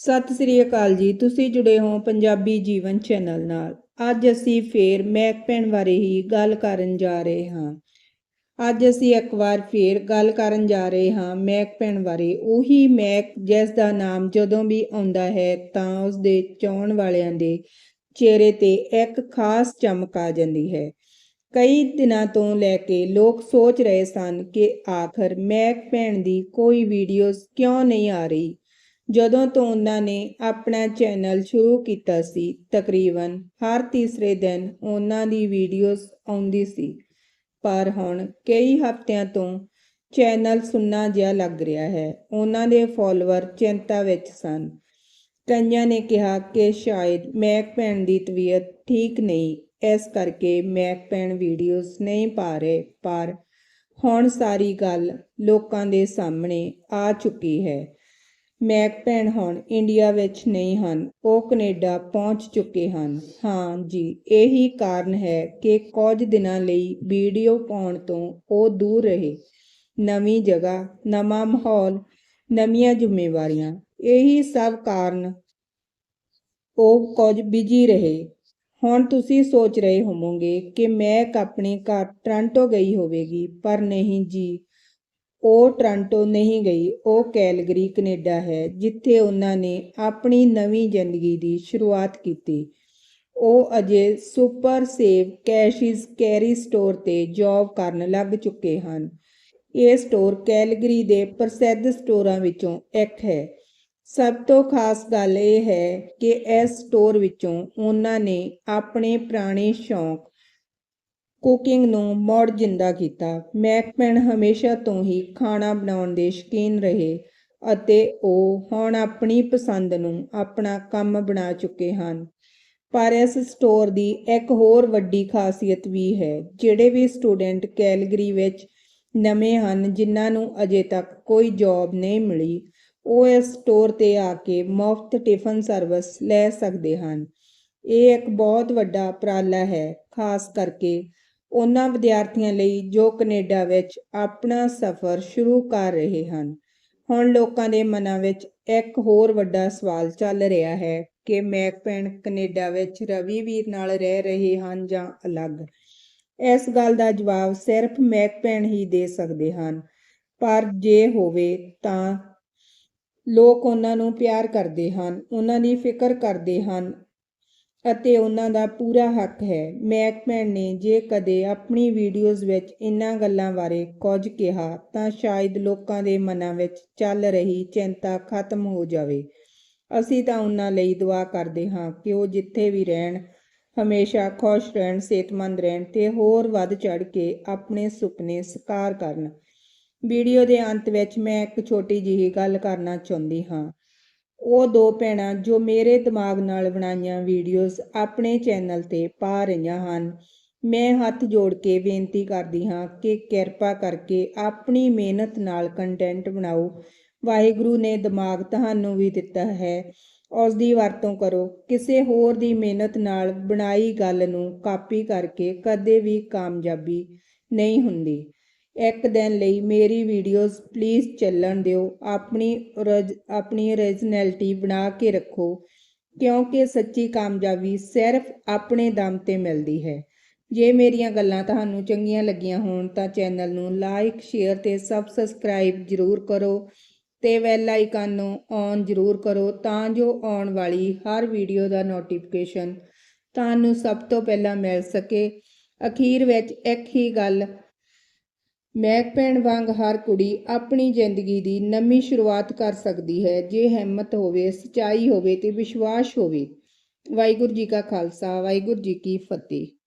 ਸਤਿ ਸ੍ਰੀ ਅਕਾਲ ਜੀ, ਤੁਸੀਂ ਜੁੜੇ ਹੋ ਪੰਜਾਬੀ ਜੀਵਨ ਚੈਨਲ ਨਾਲ। ਅੱਜ ਅਸੀਂ ਫੇਰ ਮੈਕ ਪੈਣ ਬਾਰੇ ਹੀ ਗੱਲ ਕਰਨ ਜਾ ਰਹੇ ਹਾਂ। ਅੱਜ ਅਸੀਂ ਇੱਕ ਵਾਰ ਫੇਰ ਗੱਲ ਕਰਨ ਜਾ ਰਹੇ ਹਾਂ ਮੈਕ ਪੈਣ ਬਾਰੇ। ਉਹੀ ਮੈਕ ਜਿਸ ਦਾ ਨਾਮ ਜਦੋਂ ਵੀ ਆਉਂਦਾ ਹੈ ਤਾਂ ਉਸ ਦੇ ਚਾਹਣ ਵਾਲਿਆਂ ਦੇ ਚਿਹਰੇ ਤੇ ਇੱਕ ਖਾਸ ਚਮਕ ਆ ਜਾਂਦੀ ਹੈ। ਕਈ ਦਿਨਾਂ ਤੋਂ ਲੈ ਕੇ ਲੋਕ ਸੋਚ ਰਹੇ ਸਨ ਕਿ ਆਖਰ ਮੈਕ ਭੈਣ ਦੀ ਕੋਈ ਵੀਡੀਓਜ਼ ਕਿਉਂ ਨਹੀਂ ਆ ਰਹੀ? ਜਦੋਂ ਤੋਂ ਉਹਨਾਂ ਨੇ ਆਪਣਾ ਚੈਨਲ ਸ਼ੁਰੂ ਕੀਤਾ ਸੀ, ਤਕਰੀਬਨ ਹਰ ਤੀਸਰੇ ਦਿਨ ਉਹਨਾਂ ਦੀ ਵੀਡੀਓਜ਼ ਆਉਂਦੀ ਸੀ। ਪਰ ਹੁਣ ਕਈ ਹਫ਼ਤਿਆਂ ਤੋਂ ਚੈਨਲ ਸੁੰਨਾ ਜਿਹਾ ਲੱਗ ਰਿਹਾ ਹੈ। ਉਹਨਾਂ ਦੇ ਫਾਲੋਅਰ ਚਿੰਤਾ ਵਿੱਚ ਸਨ। ਕਈਆਂ ਨੇ ਕਿਹਾ ਕਿ ਸ਼ਾਇਦ ਮੈਕ ਭੈਣ ਦੀ ਤਬੀਅਤ ਠੀਕ ਨਹੀਂ, ਇਸ ਕਰਕੇ ਮੈਕ ਭੈਣ ਵੀਡੀਓਜ਼ ਨਹੀਂ ਪਾ ਰਹੇ। ਪਰ ਹੁਣ ਸਾਰੀ ਗੱਲ ਲੋਕਾਂ ਦੇ ਸਾਹਮਣੇ ਆ ਚੁੱਕੀ ਹੈ। ਮੈਕ ਭੈਣ ਹੁਣ ਇੰਡੀਆ ਵਿੱਚ ਨਹੀਂ ਹਨ, ਉਹ ਕੈਨੇਡਾ ਪਹੁੰਚ ਚੁੱਕੇ ਹਨ। ਹਾਂ ਜੀ, ਇਹੀ ਕਾਰਨ ਹੈ ਕਿ ਕੁਝ ਦਿਨਾਂ ਲਈ ਵੀਡੀਓ ਪਾਉਣ ਤੋਂ ਉਹ ਦੂਰ ਰਹੇ। ਨਵੀਂ ਜਗ੍ਹਾ, ਨਵਾਂ ਮਾਹੌਲ, ਨਵੀਆਂ ਜ਼ਿੰਮੇਵਾਰੀਆਂ, ਇਹੀ ਸਭ ਕਾਰਨ ਉਹ ਕੁਝ ਬਿਜ਼ੀ ਰਹੇ। ਹੁਣ ਤੁਸੀਂ ਸੋਚ ਰਹੇ ਹੋਵੋਗੇ ਕਿ ਮੈਕ ਆਪਣੇ ਘਰ ਟ੍ਰਾਂਟੋ ਗਈ ਹੋਵੇਗੀ, ਪਰ ਨਹੀਂ ਜੀ ਉਹ ਟ੍ਰਾਂਟੋ ਨਹੀਂ ਗਈ, ਉਹ ਕੈਲਗਰੀ, ਕੈਨੇਡਾ ਹੈ, ਜਿੱਥੇ ਉਹਨਾਂ ਨੇ ਆਪਣੀ ਨਵੀਂ ਜ਼ਿੰਦਗੀ ਦੀ ਸ਼ੁਰੂਆਤ ਕੀਤੀ। ਉਹ ਅਜੇ ਸੁਪਰ ਸੇਵ ਕੈਸ਼ਿਸ ਕੈਰੀ ਸਟੋਰ ਤੇ ਜੌਬ ਕਰਨ ਲੱਗ ਚੁੱਕੇ ਹਨ। ਇਹ ਸਟੋਰ ਕੈਲਗਰੀ ਦੇ ਪ੍ਰਸਿੱਧ ਸਟੋਰਾਂ ਵਿੱਚੋਂ ਇੱਕ ਹੈ। ਸਭ ਤੋਂ ਖਾਸ ਗੱਲ ਇਹ ਹੈ ਕਿ ਇਸ ਸਟੋਰ ਵਿੱਚੋਂ ਉਹਨਾਂ ਨੇ ਆਪਣੇ ਪੁਰਾਣੇ ਸ਼ੌਂਕ ਕੁਕਿੰਗ ਨੂੰ ਮੁੜ ਜਿੰਦਾ ਕੀਤਾ। ਮੈਕਮੈਨ ਹਮੇਸ਼ਾ ਤੋਂ ਹੀ ਖਾਣਾ ਬਣਾਉਣ ਦੇ ਸ਼ੌਕੀਨ ਰਹੇ ਅਤੇ ਉਹ ਹੁਣ ਆਪਣੀ ਪਸੰਦ ਨੂੰ ਆਪਣਾ ਕੰਮ ਬਣਾ ਚੁੱਕੇ ਹਨ। ਪਰ ਇਸ ਸਟੋਰ ਦੀ ਇੱਕ ਹੋਰ ਵੱਡੀ ਖਾਸੀਅਤ ਵੀ ਹੈ, ਜਿਹੜੇ ਵੀ ਸਟੂਡੈਂਟ ਕੈਲਗਰੀ ਵਿੱਚ ਨਵੇਂ ਹਨ, ਜਿਨ੍ਹਾਂ ਨੂੰ ਅਜੇ ਤੱਕ ਕੋਈ ਜੌਬ ਨਹੀਂ ਮਿਲੀ, ਉਹ ਇਸ ਸਟੋਰ ਤੇ ਆ ਕੇ ਮੁਫਤ ਟਿਫਨ ਸਰਵਿਸ ਲੈ ਸਕਦੇ ਹਨ। ਇਹ ਇੱਕ ਬਹੁਤ ਵੱਡਾ ਉਪਰਾਲਾ ਹੈ, ਖਾਸ ਕਰਕੇ ਉਹਨਾਂ ਵਿਦਿਆਰਥੀਆਂ ਲਈ ਜੋ ਕੈਨੇਡਾ ਵਿੱਚ ਆਪਣਾ ਸਫ਼ਰ ਸ਼ੁਰੂ ਕਰ ਰਹੇ ਹਨ। ਹੁਣ ਲੋਕਾਂ ਦੇ ਮਨਾਂ ਵਿੱਚ ਇੱਕ ਹੋਰ ਵੱਡਾ ਸਵਾਲ ਚੱਲ ਰਿਹਾ ਹੈ ਕਿ ਮੈਕਪੈਨ ਕੈਨੇਡਾ ਵਿੱਚ ਰਵੀ ਵੀਰ ਨਾਲ ਰਹਿ ਰਹੇ ਹਨ ਜਾਂ ਅਲੱਗ। ਇਸ ਗੱਲ ਦਾ ਜਵਾਬ ਸਿਰਫ ਮੈਕਪੈਨ ਹੀ ਦੇ ਸਕਦੇ ਹਨ। ਪਰ ਜੇ ਹੋਵੇ ਤਾਂ ਲੋਕ ਉਹਨਾਂ ਨੂੰ ਪਿਆਰ ਕਰਦੇ ਹਨ, ਉਹਨਾਂ ਦੀ ਫਿਕਰ ਕਰਦੇ ਹਨ ਅਤੇ ਉਹਨਾਂ ਦਾ ਪੂਰਾ ਹੱਕ ਹੈ। ਮੈਕਮੈਨ ਨੇ ਜੇ ਕਦੇ ਆਪਣੀ ਵੀਡੀਓਜ਼ ਵਿੱਚ ਇਨ੍ਹਾਂ ਗੱਲਾਂ ਬਾਰੇ ਕੁਝ ਕਿਹਾ, ਤਾਂ ਸ਼ਾਇਦ ਲੋਕਾਂ ਦੇ ਮਨਾਂ ਵਿੱਚ ਚੱਲ ਰਹੀ ਚਿੰਤਾ ਖਤਮ ਹੋ ਜਾਵੇ। ਅਸੀਂ ਤਾਂ ਉਹਨਾਂ ਲਈ ਦੁਆ ਕਰਦੇ ਹਾਂ ਕਿ ਉਹ ਜਿੱਥੇ ਵੀ ਰਹਿਣ, ਹਮੇਸ਼ਾ ਖੁਸ਼ ਰਹਿਣ, ਸਿਹਤਮੰਦ ਰਹਿਣ ਤੇ ਹੋਰ ਵੱਧ ਚੜ ਕੇ ਆਪਣੇ ਸੁਪਨੇ ਸਾਕਾਰ ਕਰਨ। ਵੀਡੀਓ ਦੇ ਅੰਤ ਵਿੱਚ ਮੈਂ ਇੱਕ ਛੋਟੀ ਜਿਹੀ ਗੱਲ ਕਰਨਾ ਚਾਹੁੰਦੀ ਹਾਂ। ਉਹ ਦੋ ਭੈਣਾਂ ਜੋ ਮੇਰੇ ਦਿਮਾਗ ਨਾਲ ਬਣਾਈਆਂ ਵੀਡੀਓਜ਼ ਆਪਣੇ ਚੈਨਲ ਤੇ ਪਾ ਰਹੀਆਂ ਹਨ। ਮੈਂ ਹੱਥ ਜੋੜ ਕੇ ਬੇਨਤੀ ਕਰਦੀ ਹਾਂ ਕਿ ਕਿਰਪਾ ਕਰਕੇ ਆਪਣੀ ਮਿਹਨਤ ਨਾਲ ਕੰਟੈਂਟ ਬਣਾਓ। ਵਾਹਿਗੁਰੂ ਨੇ ਦਿਮਾਗ ਤੁਹਾਨੂੰ ਵੀ ਦਿੱਤਾ ਹੈ। ਉਸ ਦੀ ਵਰਤੋਂ ਕਰੋ। ਕਿਸੇ ਹੋਰ ਦੀ ਮਿਹਨਤ ਨਾਲ ਬਣਾਈ ਗੱਲ ਨੂੰ ਕਾਪੀ ਕਰਕੇ ਕਦੇ ਵੀ ਕਾਮਯਾਬੀ ਨਹੀਂ ਹੁੰਦੀ। ਇੱਕ ਦਿਨ ਲਈ ਮੇਰੀ ਵੀਡੀਓਜ਼ ਪਲੀਜ਼ ਚੱਲਣ ਦਿਓ। ਆਪਣੀ ਆਪਣੀ ਓਰੀਜਨੈਲਿਟੀ ਬਣਾ ਕੇ ਰੱਖੋ, ਕਿਉਂਕਿ ਸੱਚੀ ਕਾਮਯਾਬੀ ਸਿਰਫ ਆਪਣੇ ਦਮ ਤੇ ਮਿਲਦੀ ਹੈ। ਜੇ ਮੇਰੀਆਂ ਗੱਲਾਂ ਤੁਹਾਨੂੰ ਚੰਗੀਆਂ ਲੱਗੀਆਂ ਹੋਣ ਤਾਂ ਚੈਨਲ ਨੂੰ ਲਾਈਕ ਸ਼ੇਅਰ ਤੇ ਸਬਸਕ੍ਰਾਈਬ ਜ਼ਰੂਰ ਕਰੋ ਤੇ ਬੈਲ ਆਈਕਨ ਨੂੰ ਔਨ ਜ਼ਰੂਰ ਕਰੋ ਤਾਂ ਜੋ ਆਉਣ ਵਾਲੀ ਹਰ ਵੀਡੀਓ ਦਾ ਨੋਟੀਫਿਕੇਸ਼ਨ ਤੁਹਾਨੂੰ ਸਭ ਤੋਂ ਪਹਿਲਾਂ ਮਿਲ ਸਕੇ। ਅਖੀਰ ਵਿੱਚ ਇੱਕ ਹੀ ਗੱਲ ਮਹਿਕ ਭੈਣ ਵਾਂਗ ਹਰ ਕੁੜੀ ਆਪਣੀ ਜ਼ਿੰਦਗੀ ਦੀ ਨਵੀਂ ਸ਼ੁਰੂਆਤ ਕਰ ਸਕਦੀ ਹੈ। ਜੇ ਹਿੰਮਤ ਹੋਵੇ, ਸਚਾਈ ਹੋਵੇ ਤੇ ਵਿਸ਼ਵਾਸ ਹੋਵੇ। ਵਾਹਿਗੁਰੂ ਜੀ ਕਾ ਖਾਲਸਾ, ਵਾਹਿਗੁਰੂ ਜੀ ਕੀ ਫਤਿਹ।